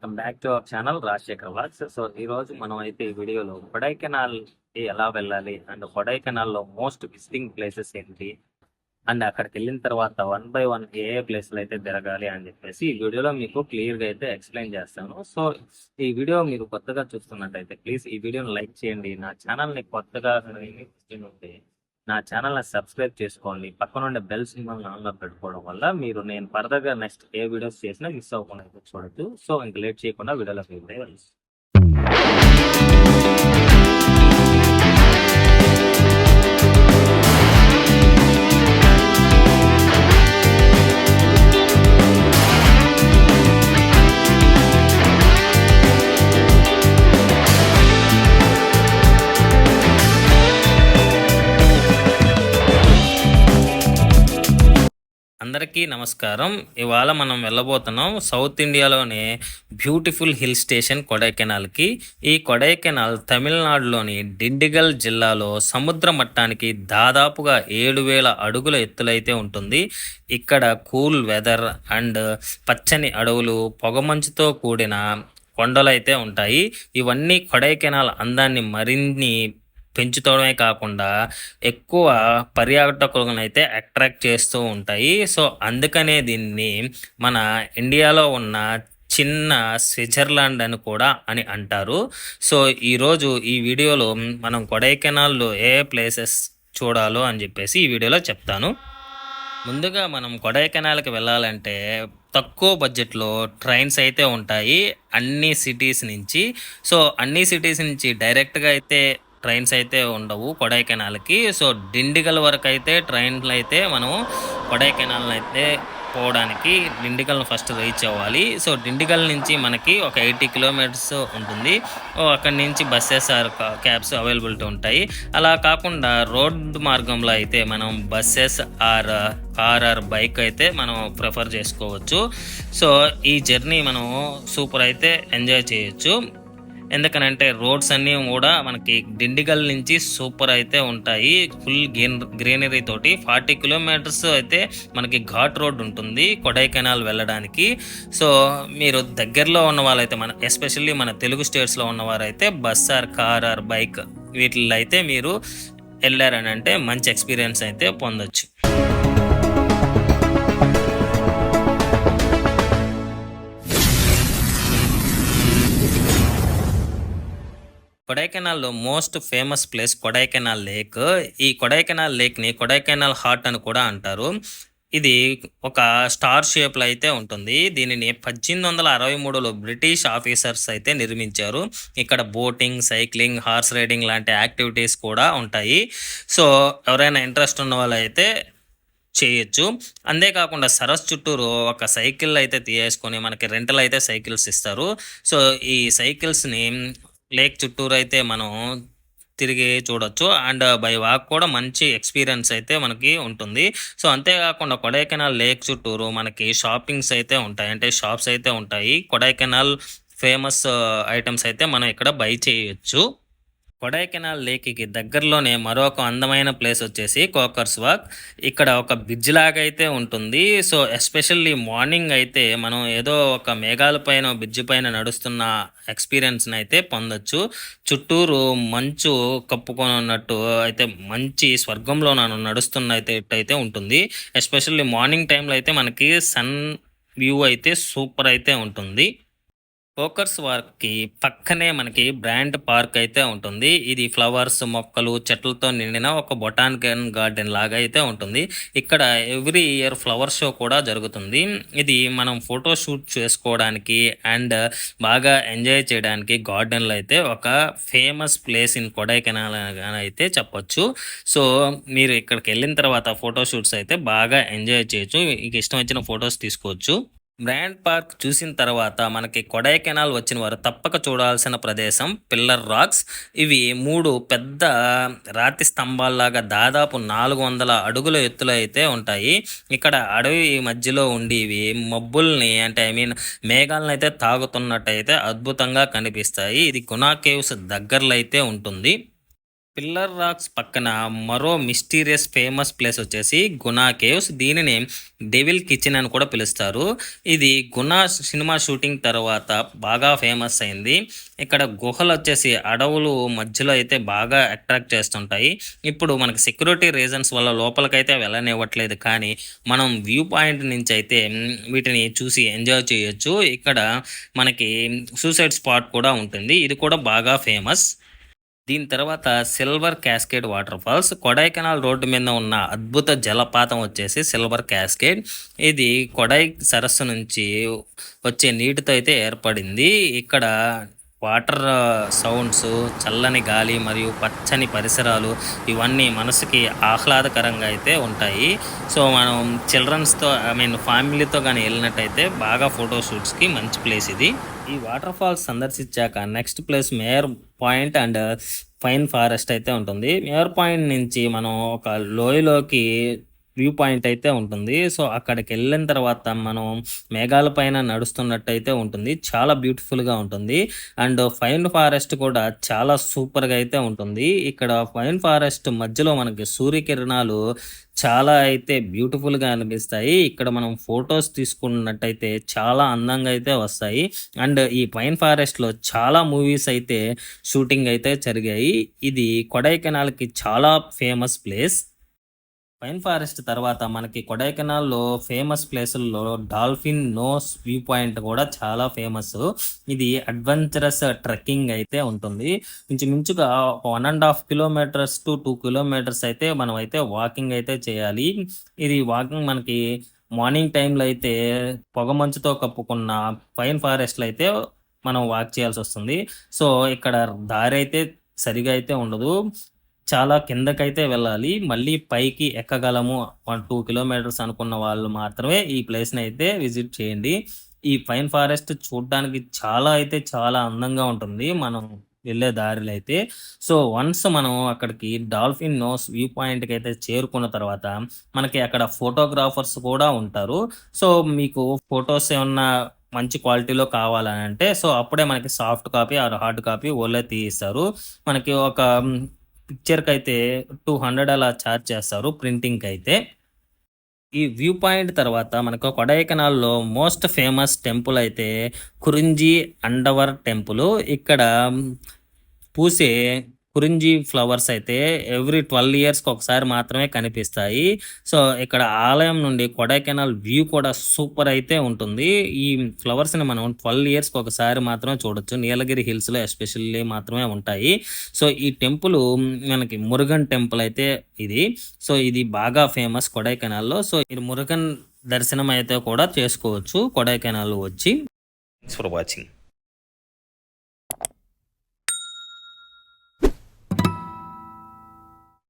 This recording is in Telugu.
Welcome back to our channel Rajasekhar vlogs so ఈరోజు మనం అయితే ఈ వీడియోలో కొడైకెనాల్ ఎలా వెళ్ళాలి అండ్ కొడైకెనాల్లో మోస్ట్ విజిటింగ్ ప్లేసెస్ ఏంటి? అండ్ అక్కడికి వెళ్ళిన తర్వాత వన్ బై వన్ ఏ ఏ ప్లేస్లు అయితే తిరగాలి అని చెప్పేసి ఈ వీడియోలో మీకు క్లియర్గా అయితే ఎక్స్ప్లెయిన్ చేస్తాను. సో ఈ వీడియో మీరు కొత్తగా చూస్తున్నట్టయితే ప్లీజ్ ఈ వీడియోని లైక్ చేయండి. నా ఛానల్ని కొత్తగా ఉంటే నా ఛానల్ని సబ్స్క్రైబ్ చేసుకోండి. పక్కన ఉండే బెల్ సింబల్ ఆన్లో పెట్టుకోవడం వల్ల మీరు నేను ఫర్దర్గా నెక్స్ట్ ఏ వీడియోస్ చేసినా మిస్ అవ్వకుండా చూడొచ్చు. సో ఇంక లేట్ చేయకుండా వీడియోలోకి వెళ్తే అందరికీ నమస్కారం. ఇవాళ మనం వెళ్ళబోతున్నాం సౌత్ ఇండియాలోని బ్యూటిఫుల్ హిల్ స్టేషన్ కొడైకెనాల్కి. ఈ కొడైకెనాల్ తమిళనాడులోని డిండిగల్ జిల్లాలో సముద్ర మట్టానికి దాదాపుగా ఏడు వేల అడుగుల ఎత్తులైతే ఉంటుంది. ఇక్కడ కూల్ వెదర్ అండ్ పచ్చని అడవులు పొగమంచుతో కూడిన కొండలైతే ఉంటాయి. ఇవన్నీ కొడైకెనాల్ అందాన్ని మరిన్ని పెంచుకోవడమే కాకుండా ఎక్కువ పర్యాటకులను అయితే అట్రాక్ట్ చేస్తూ ఉంటాయి. సో అందుకనే దీన్ని మన ఇండియాలో ఉన్న చిన్న స్విట్జర్లాండ్ అని కూడా అని అంటారు. సో ఈరోజు ఈ వీడియోలో మనం కొడైకెనాల్లో ఏ ప్లేసెస్ చూడాలో అని చెప్పేసి ఈ వీడియోలో చెప్తాను. ముందుగా మనం కొడైకెనాల్కి వెళ్ళాలంటే తక్కువ బడ్జెట్లో ట్రైన్స్ అయితే ఉంటాయి అన్ని సిటీస్ నుంచి. సో అన్ని సిటీస్ నుంచి డైరెక్ట్గా అయితే ట్రైన్స్ అయితే ఉండవు కొడైకెనాల్కి. సో డిండిగల్ వరకు అయితే ట్రైన్లు అయితే మనం కొడైకెనాల్ అయితే పోవడానికి డిండిగల్ ఫస్ట్ రీచ్ అవ్వాలి. సో డిండిగల్ నుంచి మనకి ఒక ఎయిటీ కిలోమీటర్స్ ఉంటుంది. అక్కడి నుంచి బస్సెస్ ఆర్ క్యాబ్స్ అవైలబిలిటీ ఉంటాయి. అలా కాకుండా రోడ్ మార్గంలో అయితే మనం buses or car or bike అయితే మనం ప్రిఫర్ చేసుకోవచ్చు. సో ఈ జర్నీ మనం సూపర్ అయితే ఎంజాయ్ చేయొచ్చు. ఎందుకనంటే రోడ్స్ అన్నీ కూడా మనకి డిండిగల్ నుంచి సూపర్ అయితే ఉంటాయి. ఫుల్ గ్రీన్ గ్రీనరీ తోటి ఫార్టీ కిలోమీటర్స్ అయితే మనకి ఘాట్ రోడ్ ఉంటుంది కొడైకెనాల్ వెళ్ళడానికి. సో మీరు దగ్గరలో ఉన్న వాళ్ళైతే మన ఎస్పెషల్లీ మన తెలుగు స్టేట్స్లో ఉన్నవారైతే bus or car or bike వీటిల్లో అయితే మీరు వెళ్ళారని అంటే మంచి ఎక్స్పీరియన్స్ అయితే పొందొచ్చు. కొడైకెనాల్లో most famous place Kodaikanal lake. ఈ కొడైకెనాల్ లేక్ని కొడైకెనాల్ హార్ట్ అని కూడా అంటారు. ఇది ఒక స్టార్ షేప్లో అయితే ఉంటుంది. దీనిని పద్దెనిమిది వందల అరవై మూడులో బ్రిటిష్ ఆఫీసర్స్ అయితే నిర్మించారు. ఇక్కడ బోటింగ్ సైక్లింగ్ హార్స్ రైడింగ్ లాంటి యాక్టివిటీస్ కూడా ఉంటాయి. సో ఎవరైనా ఇంట్రెస్ట్ ఉన్న వాళ్ళు అయితే చేయొచ్చు. అంతేకాకుండా సరస్ చుట్టూరు ఒక సైకిల్ అయితే తీయేసుకొని మనకి రెంటల్ అయితే సైకిల్స్ ఇస్తారు. సో ఈ సైకిల్స్ని లేక్ చుట్టూరు అయితే మనం తిరిగి చూడొచ్చు. అండ్ బై వాక్ కూడా మంచి ఎక్స్పీరియన్స్ అయితే మనకి ఉంటుంది. సో అంతేకాకుండా కొడైకెనాల్ లేక్ చుట్టూరు మనకి షాపింగ్స్ అయితే ఉంటాయి. అంటే షాప్స్ అయితే ఉంటాయి. కొడైకెనాల్ ఫేమస్ ఐటమ్స్ అయితే మనం ఇక్కడ బై చేయొచ్చు. కొడైకెనాల్ లేక్కి దగ్గరలోనే మరొక అందమైన ప్లేస్ వచ్చేసి కోకర్స్ వాక్. ఇక్కడ ఒక బ్రిడ్జ్ లాగా అయితే ఉంటుంది. సో ఎస్పెషల్లీ మార్నింగ్ అయితే మనం ఏదో ఒక మేఘాల పైన బ్రిడ్జ్ పైన నడుస్తున్న ఎక్స్పీరియన్స్ని అయితే పొందొచ్చు. చుట్టూరు మంచు కప్పుకొని ఉన్నట్టు అయితే మంచి స్వర్గంలో నన్ను నడుస్తున్న అయితే అయితే ఉంటుంది. ఎస్పెషల్లీ మార్నింగ్ టైంలో అయితే మనకి సన్ వ్యూ అయితే సూపర్ అయితే ఉంటుంది. కోకర్స్ వార్క్కి పక్కనే మనకి బ్రాండ్ పార్క్ అయితే ఉంటుంది. ఇది ఫ్లవర్స్ మొక్కలు చెట్లతో నిండిన ఒక బొటానికల్ గార్డెన్ లాగా అయితే ఉంటుంది. ఇక్కడ ఎవ్రీ ఇయర్ ఫ్లవర్ షో కూడా జరుగుతుంది. ఇది మనం ఫోటో షూట్ చేసుకోవడానికి అండ్ బాగా ఎంజాయ్ చేయడానికి గార్డెన్లో అయితే ఒక ఫేమస్ ప్లేస్ ఇన్ కొడైకెనాల్ అయితే చెప్పొచ్చు. సో మీరు ఇక్కడికి వెళ్ళిన తర్వాత ఫోటో షూట్స్ అయితే బాగా ఎంజాయ్ చేయొచ్చు. మీకు ఇష్టం వచ్చిన ఫొటోస్ తీసుకోవచ్చు. బ్రాండ్ పార్క్ చూసిన తర్వాత మనకి కొడైకెనాల్ వచ్చిన వారు తప్పక చూడాల్సిన ప్రదేశం పిల్లర్ రాక్స్. ఇవి మూడు పెద్ద రాతి స్తంభాల్లాగా దాదాపు నాలుగు వందల అడుగుల ఎత్తులో అయితే ఉంటాయి. ఇక్కడ అడవి మధ్యలో ఉండి ఇవి మబ్బుల్ని అంటే ఐ మీన్ మేఘాలను అయితే తాగుతున్నట్టయితే అద్భుతంగా కనిపిస్తాయి. ఇది గునా కేవ్స్ దగ్గరలో అయితే ఉంటుంది. పిల్లర్ రాక్స్ పక్కన మరో మిస్టీరియస్ ఫేమస్ ప్లేస్ వచ్చేసి గునా కేవ్స్. దీనిని డెవిల్ కిచెన్ అని కూడా పిలుస్తారు. ఇది గునా సినిమా షూటింగ్ తర్వాత బాగా ఫేమస్ అయింది. ఇక్కడ గుహలు వచ్చేసి అడవులు మధ్యలో అయితే బాగా అట్రాక్ట్ చేస్తుంటాయి. ఇప్పుడు మనకి సెక్యూరిటీ రీజన్స్ వల్ల లోపలికైతే వెళ్ళనివ్వట్లేదు. కానీ మనం వ్యూ పాయింట్ నుంచి అయితే వీటిని చూసి ఎంజాయ్ చేయొచ్చు. ఇక్కడ మనకి సూసైడ్ స్పాట్ కూడా ఉంటుంది. ఇది కూడా బాగా ఫేమస్. దీని తర్వాత silver cascade water falls Kodaikanal road మీద ఉన్న అద్భుత జలపాతం వచ్చేసి సిల్వర్ క్యాస్కేడ్. ఇది కొడై సరస్సు నుంచి వచ్చే నీటితో అయితే ఏర్పడింది. ఇక్కడ వాటర్ సౌండ్స్ చల్లని గాలి మరియు పచ్చని పరిసరాలు ఇవన్నీ మనసుకి ఆహ్లాదకరంగా అయితే ఉంటాయి. సో మనం చిల్డ్రన్స్తో ఐ మీన్ ఫ్యామిలీతో కానీ వెళ్ళినట్టయితే బాగా ఫోటో షూట్స్కి మంచి ప్లేస్ ఇది. ఈ water falls సందర్శించాక next place Moir Point and pine forest అయితే ఉంటుంది. మేయర్ పాయింట్ నుంచి మనం ఒక లోయలోకి వ్యూ పాయింట్ అయితే ఉంటుంది. సో అక్కడికి వెళ్ళిన తర్వాత మనం మేఘాల పైన నడుస్తున్నట్టయితే ఉంటుంది. చాలా బ్యూటిఫుల్గా ఉంటుంది. అండ్ ఫైన్ ఫారెస్ట్ కూడా చాలా సూపర్గా అయితే ఉంటుంది. ఇక్కడ ఫైన్ ఫారెస్ట్ మధ్యలో మనకి సూర్యకిరణాలు చాలా అయితే బ్యూటిఫుల్గా అనిపిస్తాయి. ఇక్కడ మనం ఫొటోస్ తీసుకున్నట్టయితే చాలా అందంగా అయితే వస్తాయి. అండ్ ఈ పైన్ ఫారెస్ట్లో చాలా మూవీస్ అయితే షూటింగ్ అయితే జరిగాయి. ఇది కొడైకెనాల్కి చాలా ఫేమస్ ప్లేస్. పైన్ ఫారెస్ట్ తర్వాత మనకి కొడైకెనాల్లో ఫేమస్ ప్లేసుల్లో డాల్ఫిన్ నోస్ వ్యూ పాయింట్ కూడా చాలా ఫేమస్. ఇది అడ్వెంచరస్ ట్రెక్కింగ్ అయితే ఉంటుంది. ఇంచుమించుగా one and half kilometres to two kilometres అయితే మనం అయితే వాకింగ్ అయితే చేయాలి. ఇది వాకింగ్ మనకి మార్నింగ్ టైంలో అయితే పొగమంచుతో కప్పుకున్న పైన్ ఫారెస్ట్లో అయితే మనం వాక్ చేయాల్సి వస్తుంది. సో ఇక్కడ దారి అయితే సరిగా అయితే ఉండదు. చాలా కిందకైతే వెళ్ళాలి. మళ్ళీ పైకి ఎక్కగలము వన్ టూ కిలోమీటర్స్ అనుకున్న వాళ్ళు మాత్రమే ఈ ప్లేస్ని అయితే విజిట్ చేయండి. ఈ పైన్ ఫారెస్ట్ చూడడానికి చాలా అయితే చాలా అందంగా ఉంటుంది. మనం వెళ్ళే దారిలో అయితే. సో వన్స్ మనం అక్కడికి డాల్ఫిన్ నోస్ వ్యూ పాయింట్కి అయితే చేరుకున్న తర్వాత మనకి అక్కడ ఫోటోగ్రాఫర్స్ కూడా ఉంటారు. సో మీకు ఫొటోస్ ఏమన్నా మంచి క్వాలిటీలో కావాలని అంటే సో అప్పుడే మనకి soft copy or hard copy ఓలే తీయిస్తారు మనకి ఒక పిక్చర్కి అయితే టూ హండ్రెడ్ అలా ఛార్జ్ చేస్తారు ప్రింటింగ్కి అయితే ఈ వ్యూ పాయింట్ తర్వాత మనకు కొడైకెనాల్లో మోస్ట్ ఫేమస్ టెంపుల్ అయితే కురింజి అండవర్ టెంపుల్. ఇక్కడ పూసే కురింజి ఫ్లవర్స్ అయితే ఎవ్రీ ట్వెల్వ్ ఇయర్స్కి ఒకసారి మాత్రమే కనిపిస్తాయి. సో ఇక్కడ ఆలయం నుండి కొడైకెనాల్ వ్యూ కూడా సూపర్ అయితే ఉంటుంది. ఈ ఫ్లవర్స్ని మనం ట్వెల్వ్ ఇయర్స్కి ఒకసారి మాత్రమే చూడొచ్చు. నీలగిరి హిల్స్లో ఎస్పెషల్లీ మాత్రమే ఉంటాయి. సో ఈ టెంపుల్ మనకి మురుగన్ టెంపుల్ అయితే ఇది. సో ఇది బాగా ఫేమస్ కొడైకెనాల్లో. సో ఇది మురుగన్ దర్శనం అయితే కూడా చేసుకోవచ్చు కొడైకెనాల్ వచ్చి. Thanks for watching